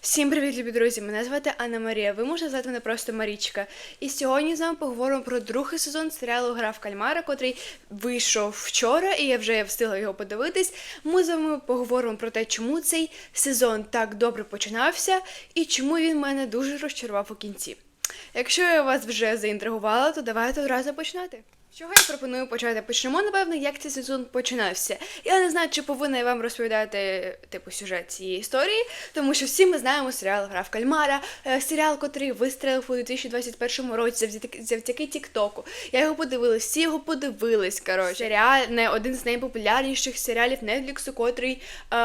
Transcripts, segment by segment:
Всім привіт, любі друзі! Мене звати Анна Марія. Ви можете звати мене просто Марічка. І сьогодні з вами поговоримо про другий сезон серіалу Гра в кальмара, котрий вийшов вчора, і я вже встигла його подивитись. Ми з вами поговоримо про те, чому цей сезон так добре починався і чому він мене дуже розчарував у кінці. Якщо я вас вже заінтригувала, то давайте одразу починати. Чого я пропоную почати? Почнемо, напевно, як цей сезон починався. Я не знаю, чи повинна я вам розповідати типу сюжет цієї історії, тому що всі ми знаємо серіал Гра Кальмара, е, серіал, котрий вистрелив у 2021 році завдяки Тіктоку. Я його подивилась, всі його подивились. Коротше, серіал не один з найпопулярніших серіалів Нетфліксу, котрий е,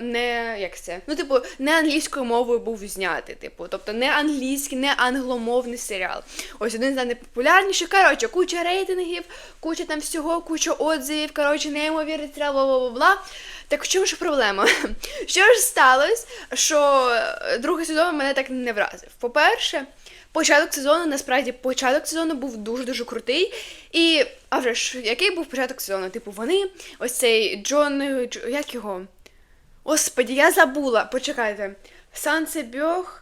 не як це? Ну, типу, не англійською мовою був знятий. Типу, тобто не англійський, не англомовний серіал. Ось один з найпопулярніших. Коротше, куча рейтингів, куча там всього, куча отзивів. Коротше, неймовірний серіал, бла бла бла. Так в чому ж проблема? Що ж сталося, що е, другий сезон мене так не вразив? По-перше, початок сезону, насправді, початок сезону був дуже-дуже крутий. І, а вже ж, який був початок сезону? Типу, вони, ось цей Джон, як його? Господі, я забула. Почекайте. Сан Себьох,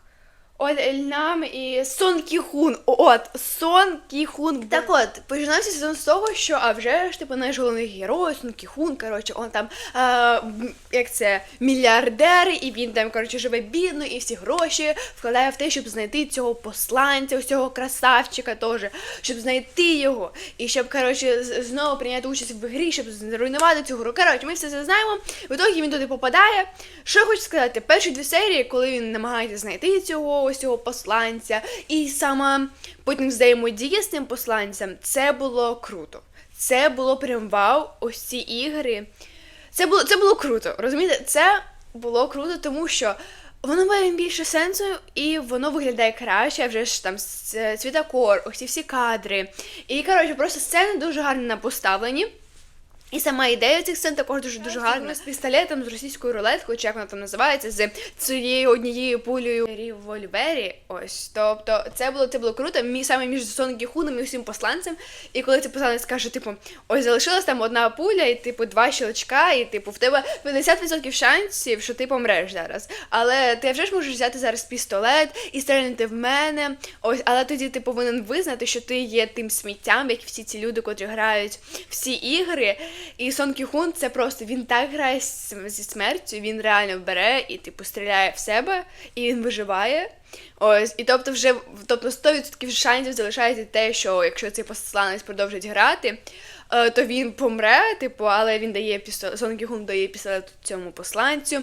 Оль Ельнам і Сон Кіхун. От, Сон Кіхун. Так от, починався сезон з того, що а вже ж типу наш головний герой, Сон Кіхун, коротше, он там, а, як це, мільярдер, і він там, коротше, живе бідно, і всі гроші вкладає в те, щоб знайти цього посланця, ось цього красавчика теж, щоб знайти його, і щоб, коротше, знову прийняти участь в грі, щоб зруйнувати цю гру. Коротше, ми все це знаємо. В ітогі він туди попадає. Що хочу сказати, перші дві серії, коли він намагається знайти цього ось цього посланця, і саме потім взаємодія з цим посланцем, це було круто. Це було прям вау, ось ці ігри. Це було, це було круто, розумієте? Це було круто, тому що воно має більше сенсу і воно виглядає краще, вже ж там с- цвітокор, ось ці всі кадри. І коротше, просто сцени дуже гарно поставлені. І сама ідея цих сцен також дуже дуже гарна. З пістолетом, з російською рулеткою, чи як вона там називається, з цією однією пулею револьвері. Ось. Тобто, це було це було круто. Мій саме між Сон Гіхуном і усім посланцем. І коли цей посланець каже, типу, ось залишилась там одна пуля, і типу два щелчка, і типу в тебе 50% шансів, що ти помреш зараз. Але ти вже ж можеш взяти зараз пістолет і стрельнути в мене. Ось, але тоді ти повинен визнати, що ти є тим сміттям, як всі ці люди, котрі грають всі ігри. І Сон Кіхун це просто він так грає зі смертю, він реально бере і типу стріляє в себе, і він виживає. Ось, і тобто вже тобто 100% шансів залишається те, що якщо цей посланець продовжить грати, то він помре, типу, але він дає пістолет, Сон Кіхун дає пістолет цьому посланцю.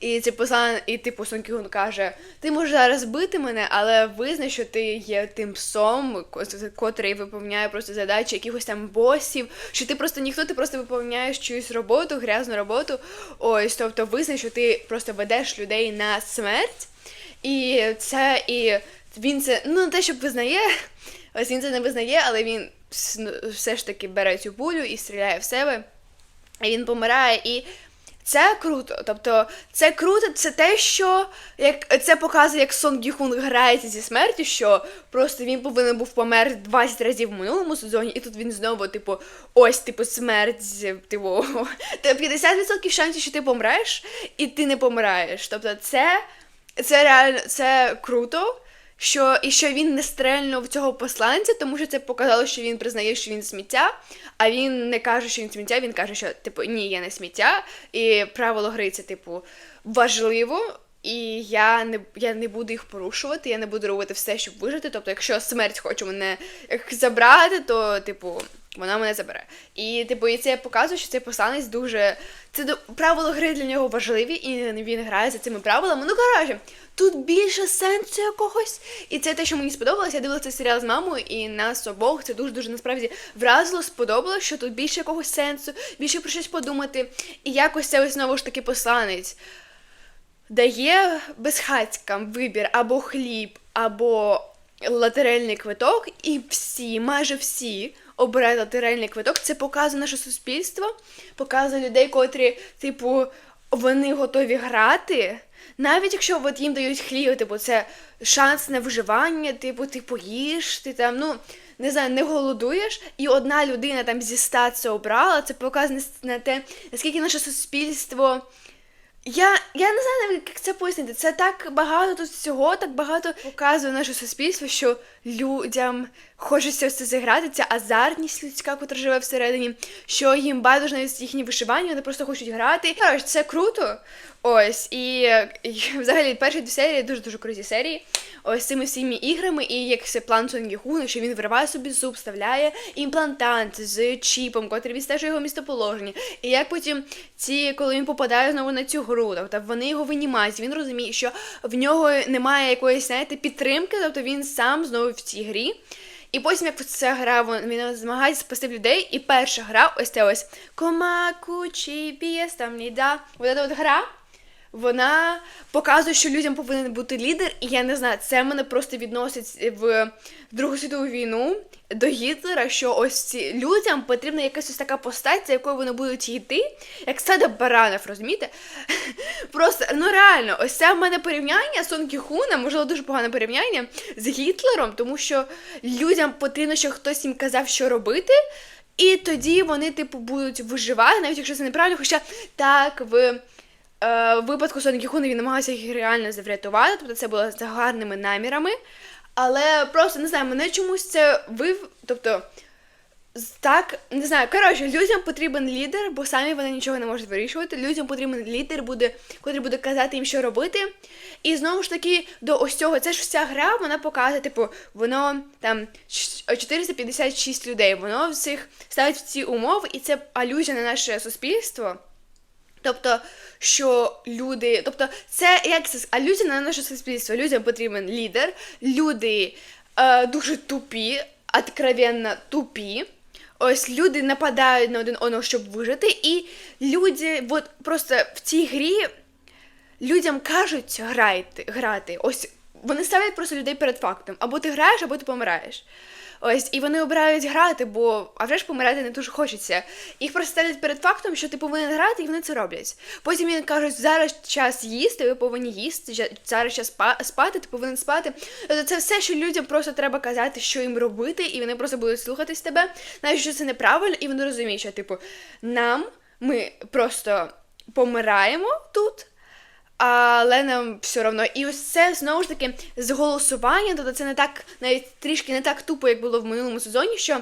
І цей послан, і типу Сон Кіхун каже: Ти можеш зараз бити мене, але визнай, що ти є тим псом, ко- котрий виповняє просто задачі якихось там босів, що ти просто ніхто, ти просто виповняєш чиюсь роботу, грязну роботу. Ось, тобто визнай, що ти просто ведеш людей на смерть. І це і він це ну не те, щоб визнає, ось він це не визнає, але він все ж таки бере цю пулю і стріляє в себе. І він помирає. І це круто. Тобто, це круто, це те, що як це показує, як Сон Гіхун грається зі смертю, що просто він повинен був помер 20 разів в минулому сезоні, і тут він знову, типу, ось, типу, смерть, типу, та 50% шансів, що ти помреш, і ти не помираєш. Тобто, це, це реально це круто. Що і що він не стрельнув цього посланця, тому що це показало, що він признає, що він сміття, а він не каже, що він сміття, він каже, що типу ні, я не сміття. І правило гри це, типу, важливо, і я не, я не буду їх порушувати, я не буду робити все, щоб вижити. Тобто, якщо смерть хоче мене забрати, то, типу, вона мене забере. І, типу, і це показує, що цей посланець дуже. Це до- правила гри для нього важливі, і він грає за цими правилами. Ну, коротше, тут більше сенсу якогось. І це те, що мені сподобалось. Я дивилася серіал з мамою, і нас обох це дуже-дуже насправді вразило, сподобалось, що тут більше якогось сенсу, більше про щось подумати. І якось це ось знову ж таки посланець дає безхатькам вибір або хліб, або лотерейний квиток, і всі, майже всі обирають лотерейний квиток. Це показує наше суспільство, показує людей, котрі, типу, вони готові грати. Навіть якщо от їм дають хліб, типу, це шанс на виживання, типу, ти поїш, ти там, ну, не знаю, не голодуєш, і одна людина там зі ста це обрала, це показує на те, наскільки наше суспільство Я, я не знаю, як це пояснити. Це так багато тут всього, так багато показує наше суспільство, що людям хочеться все зіграти, ця азартність людська, яка живе всередині, що їм байдуже навіть їхні вишивання, вони просто хочуть грати. Коротше, це круто. Ось, і, і взагалі перші дві серії дуже-дуже круті серії. Ось цими всіми іграми, і як це план Сонгіхуна, що він вириває собі зуб, вставляє імплантант з чіпом, котрий відстежує його містоболоження. І як потім ці, коли він попадає знову на цю гру, тобто вони його винімають, він розуміє, що в нього немає якоїсь, знаєте, підтримки, тобто він сам знову в цій грі. І потім, як ця гра, він змагається спасти людей, і перша гра, ось це ось Комаку Чіпієс, там ніда. Ось ця от гра. Вона показує, що людям повинен бути лідер, і я не знаю, це мене просто відносить в Другу світову війну до Гітлера, що ось ці людям потрібна якась ось така постать, за якою вони будуть йти, як стадо баранів, розумієте? Просто ну реально, ось це в мене порівняння Сон Кіхуна, можливо, дуже погане порівняння з Гітлером, тому що людям потрібно, щоб хтось їм казав, що робити. І тоді вони, типу, будуть виживати, навіть якщо це неправильно, хоча так в. Е, в випадку Соніки Хуни він намагався їх реально врятувати, тобто це було за гарними намірами. Але просто не знаю, мене чомусь це вив. Тобто, так, не знаю, коротше, людям потрібен лідер, бо самі вони нічого не можуть вирішувати. Людям потрібен лідер, буде, котрий буде казати їм, що робити. І знову ж таки, до ось цього, це ж вся гра, вона показує, типу, воно там ч- 456 людей, воно всіх ставить в ці умови, і це алюзія на наше суспільство. Тобто, що люди, тобто, це як це алюзія на наше суспільство. Людям потрібен лідер, люди е, дуже тупі, откровенно тупі. Ось люди нападають на один одного, щоб вижити, і люди, от просто в цій грі людям кажуть грати, грати. Ось вони ставлять просто людей перед фактом. Або ти граєш, або ти помираєш. Ось, і вони обирають грати, бо а вже ж помирати не дуже хочеться. Їх просто ставлять перед фактом, що ти повинен грати, і вони це роблять. Потім їм кажуть, зараз час їсти, ви повинні їсти, зараз час спа- спати, ти повинен спати. Тобто це все, що людям просто треба казати, що їм робити, і вони просто будуть слухатись тебе, навіть що це неправильно, і вони розуміють, що типу нам ми просто помираємо тут. Але нам все одно. І ось це знову ж таки з голосування, тобто це не так, навіть трішки не так тупо, як було в минулому сезоні, що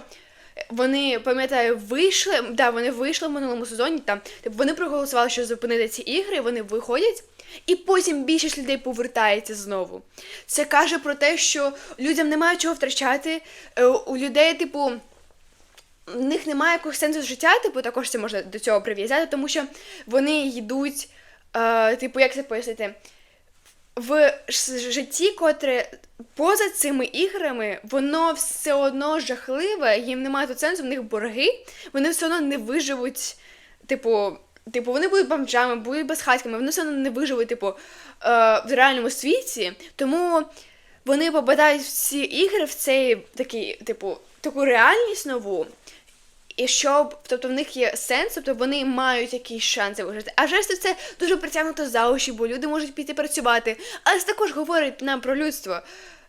вони, пам'ятаю, вийшли, да, вони вийшли в минулому сезоні, там, типу, вони проголосували, що зупинити ці ігри, вони виходять, і потім більшість людей повертається знову. Це каже про те, що людям немає чого втрачати. Е, У людей, типу, в них немає якогось сенсу життя, типу, також це можна до цього прив'язати, тому що вони йдуть, е, типу, як це пояснити, в житті, котре поза цими іграми, воно все одно жахливе, їм немає тут сенсу, в них борги, вони все одно не виживуть, типу. Типу, вони будуть бомжами, будуть безхатьками, вони все одно не виживуть, типу, е, в реальному світі. Тому вони попадають в ці ігри, в цей такий, типу, таку реальність нову. І щоб, тобто в них є сенс, тобто вони мають якісь шанси вижити. А вже це дуже притягнуто за очі, бо люди можуть піти працювати. Але це також говорить нам про людство.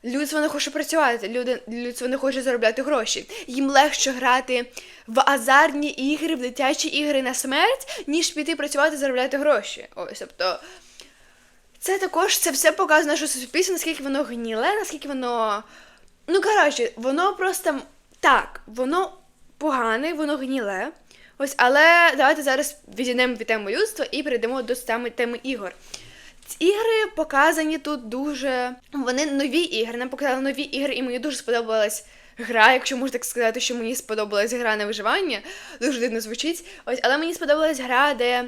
Людство не хоче працювати, люди, людство не хоче заробляти гроші. Їм легше грати в азартні ігри, в дитячі ігри на смерть, ніж піти працювати заробляти гроші. Ось, тобто, це також це все показує наше суспільство, наскільки воно гніле, наскільки воно. Ну, коротше, воно просто так, воно погане, воно гніле. Ось, але давайте зараз відійдемо від теми людства і перейдемо до саме теми ігор. Ці Ігри показані тут дуже. Вони нові ігри. Нам показали нові ігри, і мені дуже сподобалась гра, якщо можна так сказати, що мені сподобалась гра на виживання. Дуже дивно звучить. Ось, але мені сподобалась гра, де.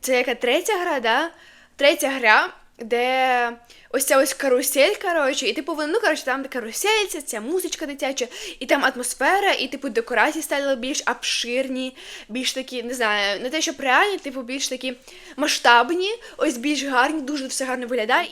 Це яка третя гра, да? Третя гра, де ось ця ось карусель, коротше, і типу, вони, ну, коротше, там карусель, ця, музичка дитяча, і там атмосфера, і типу декорації стали більш обширні, більш такі, не знаю, не те, що реальні, типу, більш такі масштабні, ось більш гарні, дуже все гарно виглядає.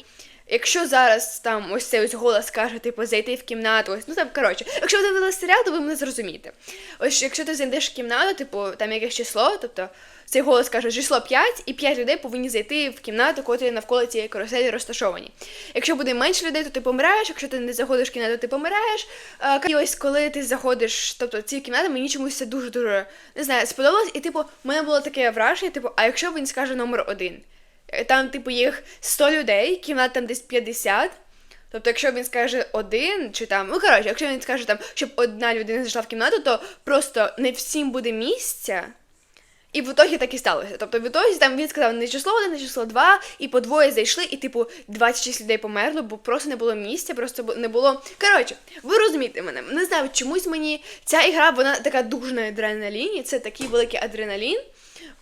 Якщо зараз там ось цей ось голос каже, типу, зайти в кімнату, ось, ну там, коротше, якщо ви дивилися серіал, то ви мене зрозумієте. Ось якщо ти зайдеш в кімнату, типу, там якесь число, тобто цей голос каже число 5, і 5 людей повинні зайти в кімнату, котрі навколо цієї каруселі розташовані. Якщо буде менше людей, то ти помираєш, якщо ти не заходиш в кімнату, ти помираєш. Е, І ось коли ти заходиш, тобто ці кімнати, мені чомусь це дуже-дуже не знаю, сподобалось, і типу, в мене було таке враження, типу, а якщо він скаже номер один? Е, Там, типу, їх 100 людей, кімнат там десь 50. Тобто, якщо він скаже один, чи там, ну коротше, якщо він скаже там, щоб одна людина зайшла в кімнату, то просто не всім буде місця. І в ітогі так і сталося. Тобто в ітогі там він сказав не число один, не число два, і по двоє зайшли, і типу 26 людей померло, бо просто не було місця, просто не було. Коротше, ви розумієте мене. Не знаю, чомусь мені ця ігра, вона така дуже на адреналіні, це такий великий адреналін.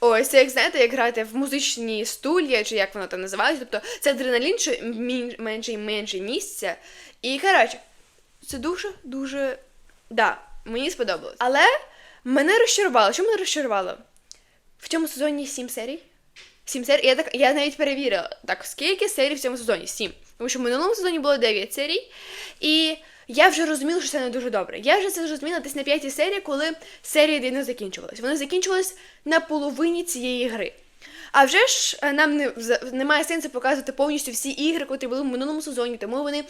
Ось, це як знаєте, як грати в музичній студії, чи як воно там називається. Тобто це адреналін, що менше і менше місця. І коротше, це дуже, дуже. Да, мені сподобалось. Але мене розчарувало. Що мене розчарувало? В цьому сезоні сім серій. Сім серій. Я так я навіть перевірила. Так, скільки серій в цьому сезоні? Сім. Тому що в минулому сезоні було 9 серій. І я вже розуміла, що це не дуже добре. Я вже це зрозуміла десь на п'ятій серії, коли серії дійсно закінчувалися. Вони закінчувались на половині цієї гри. А вже ж е, нам не немає сенсу показувати повністю всі ігри, котрі були в минулому сезоні, тому вони е,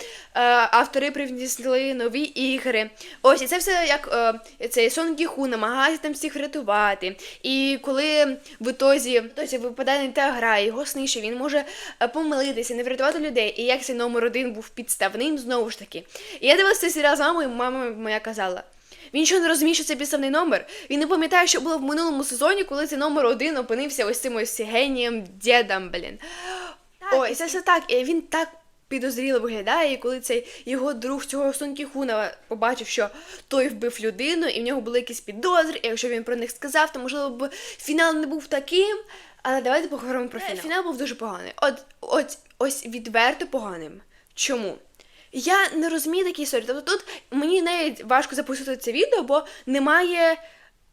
автори привнесли нові ігри. Ось і це все як е, цей Сон Гіху намагається там всіх врятувати. І коли в ітозі, в випадає не та гра, його сни, він може е, помилитися, не врятувати людей. І як цей номер один був підставним, знову ж таки. І я дивилася серіал з мамою, мама моя казала. Він що не розуміє, що це підставний номер. Він не пам'ятає, що було в минулому сезоні, коли цей номер один опинився ось цим ось генієм дідом, блін. Ой, це все так. І він так підозріло виглядає, і коли цей його друг цього Сонкі Хуна побачив, що той вбив людину, і в нього були якісь підозри, і якщо він про них сказав, то можливо б фінал не був таким. Але давайте поговоримо про фінал. Фінал був дуже поганий. От, от ось відверто поганим. Чому? Я не розумію такі історії. Тобто тут мені навіть важко запустити це відео, бо немає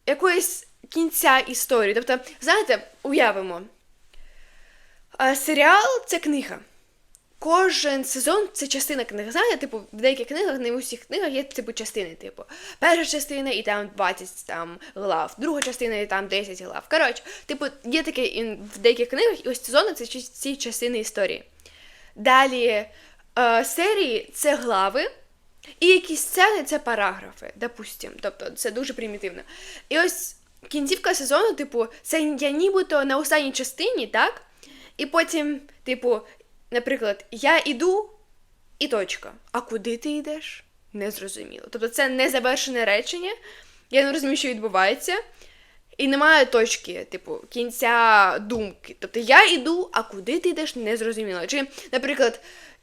якоїсь кінця історії. Тобто, знаєте, уявимо, серіал це книга. Кожен сезон це частина книги. Знаєте, типу, в деяких книгах, не в усіх книгах є типу частини. Типу, перша частина і там 20 там, глав, друга частина і там 10 глав. Коротше, типу, є таке в деяких книгах, і ось сезони це ці частини історії. Далі е, серії це глави, і якісь сцени це параграфи, допустим. Тобто це дуже примітивно. І ось кінцівка сезону, типу, це я нібито на останній частині, так? І потім, типу, наприклад, я іду і точка. А куди ти йдеш? Незрозуміло. Тобто це незавершене речення. Я не розумію, що відбувається. І немає точки, типу, кінця думки. Тобто я йду, а куди ти йдеш, не зрозуміло. Чи, наприклад,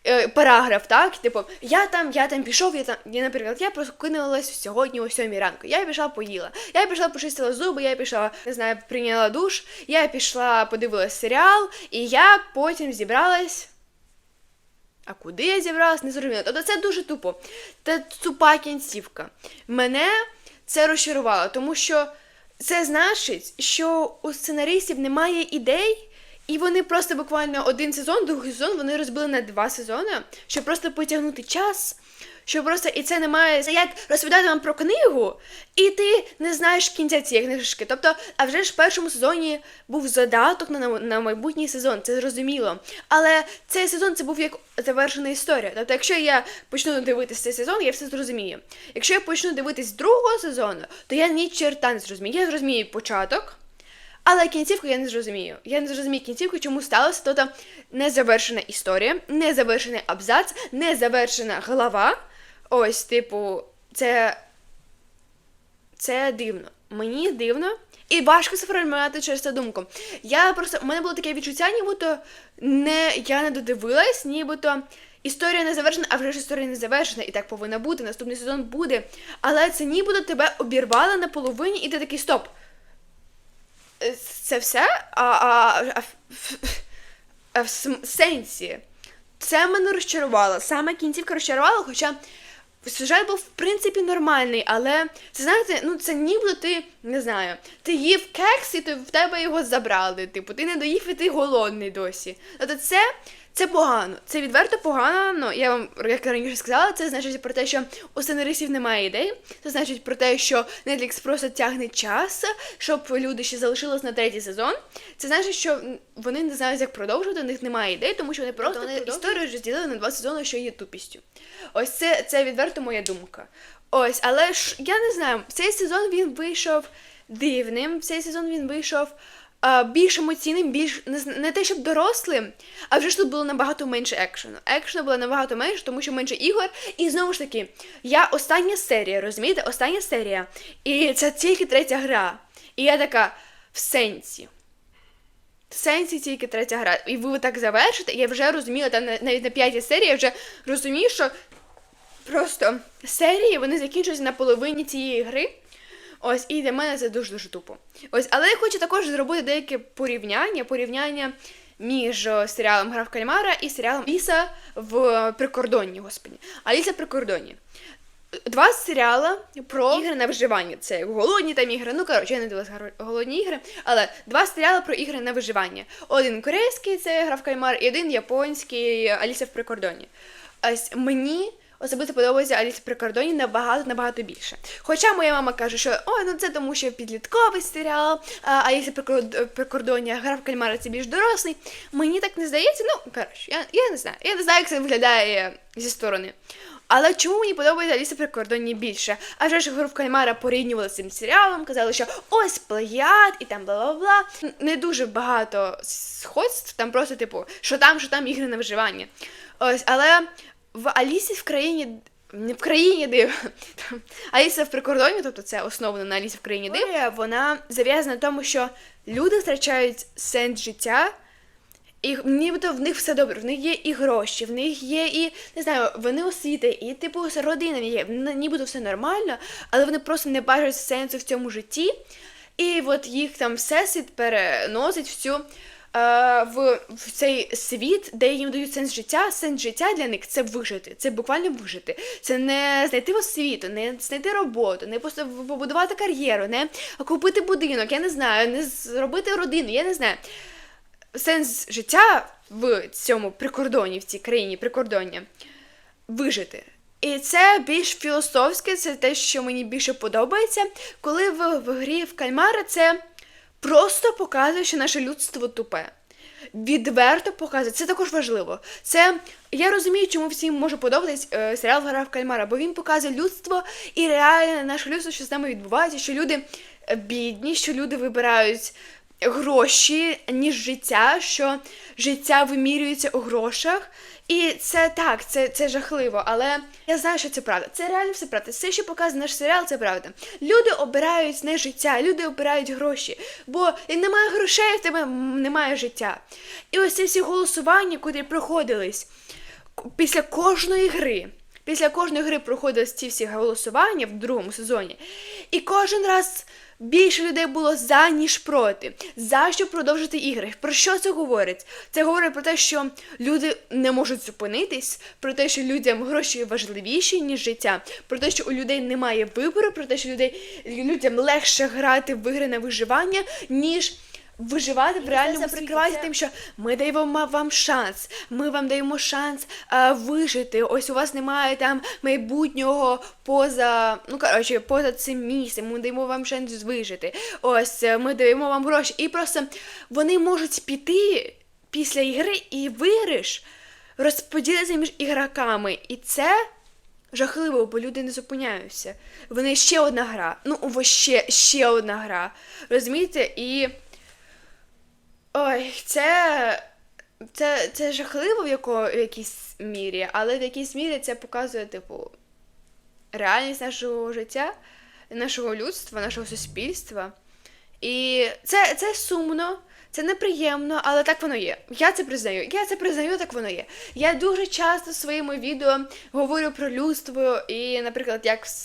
е, параграф, так? Типу, я там, я там пішов, я там. Я, наприклад, я прокинулась сьогодні о сьомій ранку. Я пішла поїла. Я пішла почистила зуби, я пішла, не знаю, прийняла душ, я пішла, подивилась серіал, і я потім зібралась. А куди я зібралась, не зрозуміло. Тобто це дуже тупо. Це тупа кінцівка. Мене це розчарувало, тому що це значить, що у сценаристів немає ідей, і вони просто буквально один сезон, другий сезон вони розбили на два сезони, щоб просто потягнути час. Що просто і це немає. Як розповідати вам про книгу, і ти не знаєш кінця цієї книжки. Тобто, а вже ж в першому сезоні був задаток на, на майбутній сезон, це зрозуміло. Але цей сезон це був як завершена історія. Тобто, якщо я почну дивитися цей сезон, я все зрозумію. Якщо я почну дивитись другого сезону, то я ні черта не зрозумію. Я зрозумію початок. Але кінцівку я не зрозумію. Я не зрозумію кінцівку, чому сталося. Тобто незавершена історія, незавершений абзац, незавершена глава. Ось, типу, це. Це дивно. Мені дивно. І важко сформулювати через цю думку. Я просто. У мене було таке відчуття, нібито не, я не додивилась, нібито історія не завершена, а вже ж історія не завершена, і так повинна бути. Наступний сезон буде. Але це нібито тебе обірвало на половині, і ти такий стоп. Це все? А, а, а, а в сенсі. Це мене розчарувало. Саме кінцівка розчарувала, хоча сюжет був в принципі нормальний, але це знаєте, ну це ніби ти не знаю, ти їв кекс і ти, в тебе його забрали. Типу, ти не доїв і ти голодний досі. Тобто це. Це погано, це відверто погано. Ну я вам як раніше сказала, це значить про те, що у сценаристів немає ідей. Це значить про те, що Netflix просто тягне час, щоб люди ще залишились на третій сезон. Це значить, що вони не знають, як продовжувати, у них немає ідей, тому що вони просто вони історію розділили на два сезони, що є тупістю. Ось це, це відверто моя думка. Ось, але ж я не знаю, цей сезон він вийшов дивним. Цей сезон він вийшов більш емоційним, більш не, те, щоб дорослим, а вже ж тут було набагато менше екшену. Екшену було набагато менше, тому що менше ігор. І знову ж таки, я остання серія, розумієте? Остання серія. І це тільки третя гра. І я така в сенсі. В сенсі тільки третя гра. І ви так завершите, і я вже розуміла, там навіть на п'ятій серії я вже розумію, що просто серії вони закінчуються на половині цієї гри. Ось, і для мене це дуже-дуже тупо. Ось, але я хочу також зробити деяке порівняння, порівняння між е, серіалом Гра Кальмара і серіалом Аліса в прикордонні, господі. Аліса в прикордонні. Два серіали про ігри на виживання. Це голодні там ігри. Ну, коротше, я не дивилася голодні ігри, але два серіали про ігри на виживання. Один корейський це гра в кальмар, і один японський Аліса в прикордоні. Ось мені особисто подобається Аліса прикордоні набагато набагато більше. Хоча моя мама каже, що ой, ну це тому, що підлітковий серіал, Аліса в прикор- а гра в кальмара це більш дорослий. Мені так не здається. Ну, коротше, я, я не знаю. Я не знаю, як це виглядає зі сторони. Але чому мені подобається Аліса в прикордонні більше? А вже ж гру в кальмара порівнювали з цим серіалом, казали, що ось плагіат і там бла-бла-бла. Не дуже багато сходств, там просто, типу, що там, що там ігри на виживання. Ось, але в Алісі в країні. Не в країні див. Аліса в прикордоні, тобто це основано на Алісі в країні див. Вона зав'язана на тому, що люди втрачають сенс життя, і нібито в них все добре, в них є і гроші, в них є і не знаю, вони освіти, і типу родина є, нібито все нормально, але вони просто не бачать сенсу в цьому житті. І от їх там всесвіт переносить в цю. Е, В, в цей світ, де їм дають сенс життя, сенс життя для них це вижити, це буквально вижити. Це не знайти освіту, не знайти роботу, не побудувати кар'єру, не купити будинок, я не знаю, не зробити родину, я не знаю сенс життя в цьому прикордоні, в цій країні прикордоння вижити. І це більш філософське, це те, що мені більше подобається, коли в, в грі в кальмара це просто показує, що наше людство тупе. Відверто показує, це також важливо. Це я розумію, чому всім може подобатись е, серіал Гра в кальмара, бо він показує людство і реальне наше людство, що з нами відбувається, що люди е, бідні, що люди вибирають гроші, ніж життя, що життя вимірюється у грошах. І це так, це, це жахливо, але я знаю, що це правда. Це реально все правда. Все, що показує наш серіал, це правда. Люди обирають не життя, люди обирають гроші. Бо немає грошей, в тебе немає життя. І ось ці всі голосування, куди проходились після кожної гри. Після кожної гри проходили ці всі голосування в другому сезоні. І кожен раз більше людей було за, ніж проти. За що продовжити ігри. Про що це говорить? Це говорить про те, що люди не можуть зупинитись, про те, що людям гроші важливіші, ніж життя, про те, що у людей немає вибору, про те, що людей, людям легше грати в ігри на виживання, ніж виживати в реальному прикривається тим, що ми даємо вам шанс. Ми вам даємо шанс а, вижити. Ось у вас немає там майбутнього поза, ну коротше, поза цим місцем. Ми даємо вам шанс вижити. Ось е, ми даємо вам гроші. І просто вони можуть піти після ігри і виграш розподілитися між ігроками. І це. Жахливо, бо люди не зупиняються. Вони ще одна гра. Ну, ще, ще одна гра. Розумієте? І. Ой, це. Це, це жахливо в, яко, в якійсь мірі, але в якійсь мірі це показує, типу, реальність нашого життя, нашого людства, нашого суспільства. І це, це сумно, це неприємно, але так воно є. Я це признаю. Я це признаю, так воно є. Я дуже часто в своєму відео говорю про людство, і, наприклад, як з,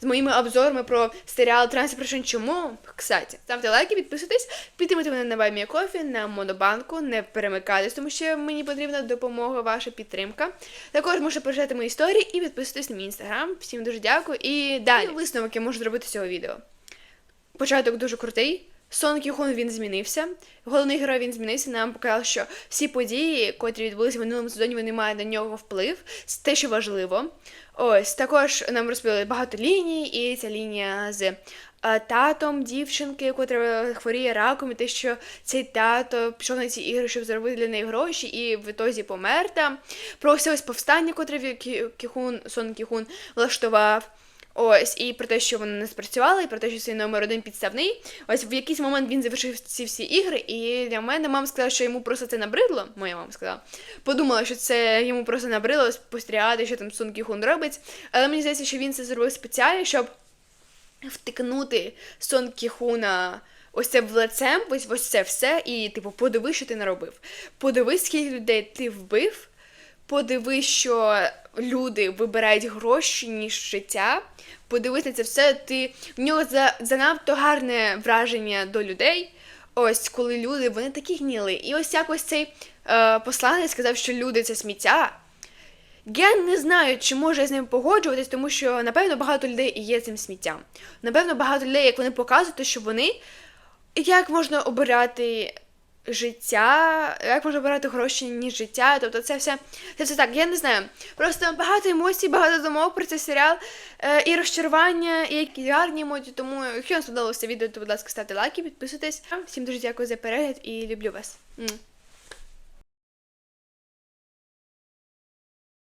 з моїми обзорами про серіал Транспершин Чому. Кстати, ставте лайки, підписуйтесь, підтримуйте мене на Баймія Кофі, на Монобанку, не перемикайтесь, тому що мені потрібна допомога, ваша підтримка. Також можете прочитати мої історії і підписуйтесь на мій інстаграм. Всім дуже дякую. І далі висновок я можу зробити з цього відео. Початок дуже крутий. Сон Кіхун він змінився. Головний герой він змінився. Нам показав, що всі події, котрі відбулися в минулому сезоні, вони мають на нього вплив. Це те, що важливо. Ось також нам розповіли багато ліній, і ця лінія з е, татом дівчинки, котра хворіє раком, і те, що цей тато пішов на ці ігри, щоб заробити для неї гроші, і в ітозі помер там. Про ось повстання, котре Кі- Кіхун, Сон Кіхун влаштував. Ось, і про те, що вони не спрацювали, і про те, що цей номер один підставний. Ось в якийсь момент він завершив ці всі ігри, і для мене мама сказала, що йому просто це набридло. Моя мама сказала. Подумала, що це йому просто набридло спостерігати, що там Сон Кіхун робить. Але мені здається, що він це зробив спеціально, щоб втикнути Сон Кіхуна ось це в лицем, ось, ось це все, і, типу, подивись, що ти наробив. Подивись, скільки людей ти вбив. Подивись, що люди вибирають гроші, ніж життя. Подивись на це все. Ти в нього за, занадто гарне враження до людей. Ось коли люди вони такі гніли. І ось якось цей е, посланець сказав, що люди це сміття. Я не знаю, чи можу я з ним погоджуватись, тому що напевно багато людей і є цим сміттям. Напевно, багато людей, як вони показують, що вони як можна обирати життя, як можна брати гроші, ніж життя. Тобто це все це все так, я не знаю. Просто багато емоцій, багато думок про цей серіал, е, і розчарування, і які гарні емоції. Тому, якщо вам сподобалося відео, то, будь ласка, ставте лайки, підписуйтесь. Всім дуже дякую за перегляд і люблю вас.